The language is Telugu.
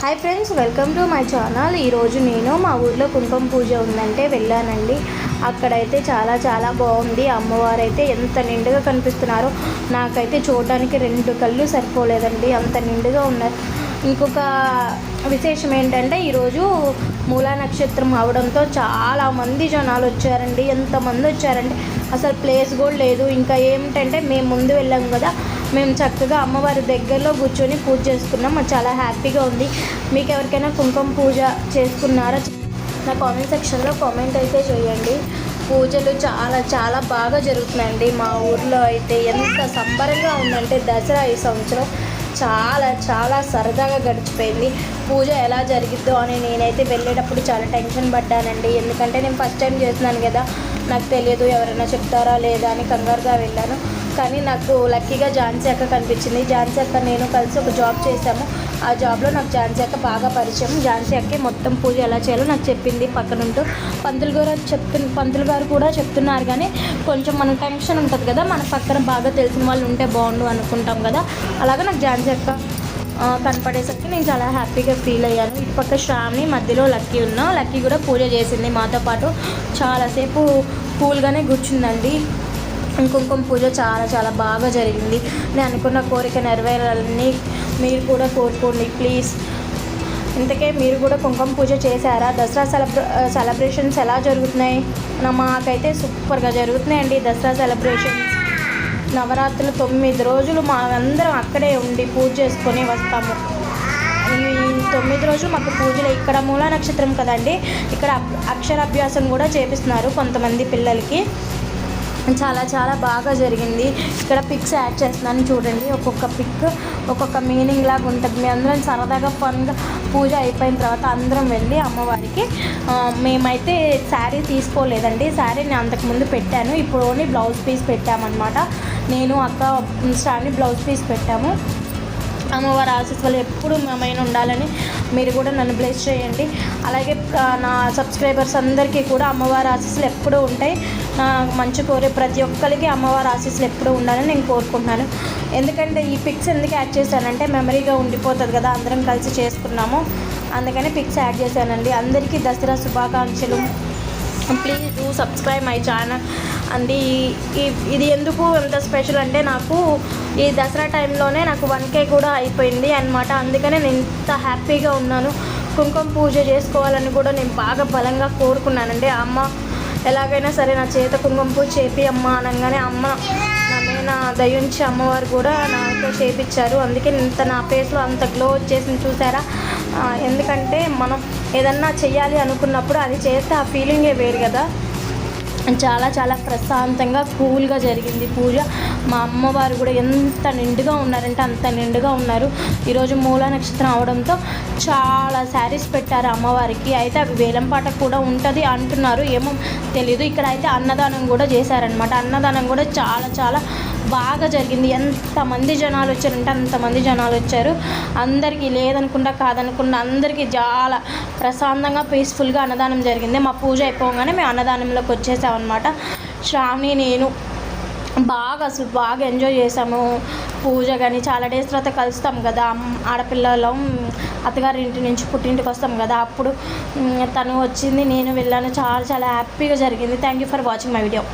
Hi friends welcome to my channel ఈరోజు నేను మా ఊర్లో కుంకుమ పూజ ఉందంటే వెళ్ళానండి. అక్కడైతే చాలా చాలా బాగుంది. అమ్మవారు అయితే ఎంత నిండుగా కనిపిస్తున్నారో నాకైతే చూడడానికి రెండు కళ్ళు సరిపోలేదండి. అంత నిండుగా ఉన్నారు ఇంకొక విశేషం ఏంటంటే ఈరోజు మూలా నక్షత్రం అవడంతో చాలామంది జనాలు వచ్చారండి. ఎంతమంది వచ్చారండి అసలు ప్లేస్ కూడా లేదు. ఇంకా ఏమిటంటే మేము ముందు వెళ్ళాం కదా. మేము చక్కగా అమ్మవారి దగ్గరలో కూర్చొని పూజ చేసుకున్నాం. మాకు చాలా హ్యాపీగా ఉంది. మీకు ఎవరికైనా కుంకుమ పూజ చేసుకున్నారా? నా కామెంట్ సెక్షన్లో కామెంట్ అయితే చేయండి. పూజలు చాలా చాలా బాగా జరుగుతున్నాయండి. మా ఊర్లో అయితే ఎంత సంబరంగా ఉందంటే దసరా ఈ సంవత్సరం చాలా చాలా సరదాగా గడిచిపోయింది. పూజ ఎలా జరిగిద్దో అని నేనైతే వెళ్ళేటప్పుడు చాలా టెన్షన్ పడ్డానండి. ఎందుకంటే నేను ఫస్ట్ టైం చేస్తున్నాను కదా. నాకు తెలియదు ఎవరైనా చెప్తారా లేదా అని కంగారుగా వెళ్ళాను. కానీ నాకు లక్కీగా ఝాన్సీ అక్క కనిపించింది. ఝాన్సీ అక్క నేను కలిసి ఒక జాబ్ చేశాము. ఆ జాబ్లో నాకు ఝాన్సీ అక్క బాగా పరిచయం. ఝాన్సీ అక్కే మొత్తం పూజ ఎలా చేయాలో నాకు చెప్పింది పక్కనుంటూ పంతులు గారు చెప్తు పంతులు గారు కూడా చెప్తున్నారు కానీ కొంచెం మన టెన్షన్ ఉంటుంది కదా. మన పక్కన బాగా తెలిసిన వాళ్ళు ఉంటే బాగుండు అనుకుంటాం కదా. అలాగే నాకు ఝాన్సీ అక్క కనపడేసరికి నేను చాలా హ్యాపీగా ఫీల్ అయ్యాను. ఇటు పక్క శ్రావణి మధ్యలో లక్కీ ఉన్నా లక్కీ కూడా పూజ చేసింది మాతో పాటు. చాలాసేపు కూల్గానే కూర్చుందండి. కుంకుమ పూజ చాలా చాలా బాగా జరిగింది. నేను అనుకున్న కోరిక నెరవేరాలని మీరు కూడా కోరుకోండి ప్లీజ్. ఇంతకే మీరు కూడా కుంకుమ పూజ చేశారా? దసరా సెలబ్రే సెలబ్రేషన్స్ ఎలా జరుగుతున్నాయి? మాకైతే సూపర్గా జరుగుతున్నాయండి దసరా సెలబ్రేషన్స్. నవరాత్రులు తొమ్మిది రోజులు మా అందరం అక్కడే ఉండి పూజ చేసుకొని వస్తాము. ఈ తొమ్మిది రోజులు మాకు పూజలు. ఇక్కడ మూలా నక్షత్రం కదండి. ఇక్కడ అక్షరాభ్యాసం కూడా చేపిస్తున్నారు కొంతమంది పిల్లలకి. చాలా చాలా బాగా జరిగింది. ఇక్కడ పిక్స్ యాడ్ చేస్తున్నాను చూడండి. ఒక్కొక్క పిక్ ఒక్కొక్క మీనింగ్ లాగా ఉంటుంది. మీ అందరం సరదాగా ఫన్గా పూజ అయిపోయిన తర్వాత అందరం వెళ్ళి అమ్మవారికి మేమైతే శారీ తీసుకోలేదండి. శారీ నేను అంతకుముందు పెట్టాను. ఇప్పుడు ఓన్లీ బ్లౌజ్ పీస్ పెట్టామన్నమాట. నేను అక్క స్టాండ్ బ్లౌజ్ పీస్ పెట్టాము. అమ్మవారి ఆశీస్సులు ఎప్పుడు మేమైన ఉండాలని మీరు కూడా నన్ను బ్లెస్ చేయండి. అలాగే నా సబ్స్క్రైబర్స్ అందరికీ కూడా అమ్మవారి ఆశీస్సులు ఎప్పుడూ ఉంటాయి. నా మంచి కోరే ప్రతి ఒక్కరికి అమ్మవారి ఆశీస్సులు ఎప్పుడూ ఉండాలని నేను కోరుకుంటున్నాను. ఎందుకంటే ఈ పిక్స్ ఎందుకు యాడ్ చేశానంటే మెమరీగా ఉండిపోతుంది కదా అందరం కలిసి చేసుకున్నాము. అందుకని పిక్స్ యాడ్ చేశానండి. అందరికీ దసరా శుభాకాంక్షలు. Please do subscribe my channel అండి ఇది ఎందుకు ఎంత స్పెషల్ అంటే నాకు ఈ దసరా టైంలోనే నాకు వన్ కే కూడా అయిపోయింది అనమాట అందుకనే నేను ఇంత హ్యాపీగా ఉన్నాను. కుంకుమ పూజ చేసుకోవాలని కూడా నేను బాగా బలంగా కోరుకున్నానండి. అమ్మ ఎలాగైనా సరే నా చేత కుంకుమ పూజ చేపి అమ్మ అనగానే అమ్మ నా మీద దయించి అమ్మవారు కూడా నాతో చేపించారు అందుకే ఇంత నా ఫేస్లో అంత గ్లో వచ్చేసింది చూసారా? ఎందుకంటే మనం ఏదన్నా చేయాలి అనుకున్నప్పుడు అది చేస్తే ఆ ఫీలింగే వేరు కదా. చాలా చాలా ప్రశాంతంగా కూల్గా జరిగింది పూజ. మా అమ్మవారు కూడా ఎంత నిండుగా ఉన్నారంటే అంత నిండుగా ఉన్నారు. ఈరోజు మూల నక్షత్రం అవడంతో చాలా శారీస్ పెట్టారు అమ్మవారికి. అయితే అవి వేలంపాట కూడా ఉంటుంది అంటున్నారు. ఏమో తెలీదు. ఇక్కడ అయితే అన్నదానం కూడా చేశారనమాట అన్నదానం కూడా చాలా చాలా బాగా జరిగింది. ఎంతమంది జనాలు వచ్చారంటే అంతమంది జనాలు వచ్చారు. అందరికీ లేదనుకుండా కాదనుకుండా అందరికీ చాలా ప్రశాంతంగా పీస్ఫుల్గా అన్నదానం జరిగింది. మా పూజ అయిపోగానే మేము అన్నదానంలోకి వచ్చేసామన్నమాట. శ్రావణి నేను బాగా అసలు బాగా ఎంజాయ్ చేసాము. పూజ కానీ చాలా డేస్ తర్వాత కలుస్తాం కదా. ఆడపిల్లలం అత్తగారి ఇంటి నుంచి పుట్టింటికి వస్తాం కదా. అప్పుడు తను వచ్చింది నేను వెళ్ళాను. చాలా చాలా హ్యాపీగా జరిగింది. Thank you for watching my video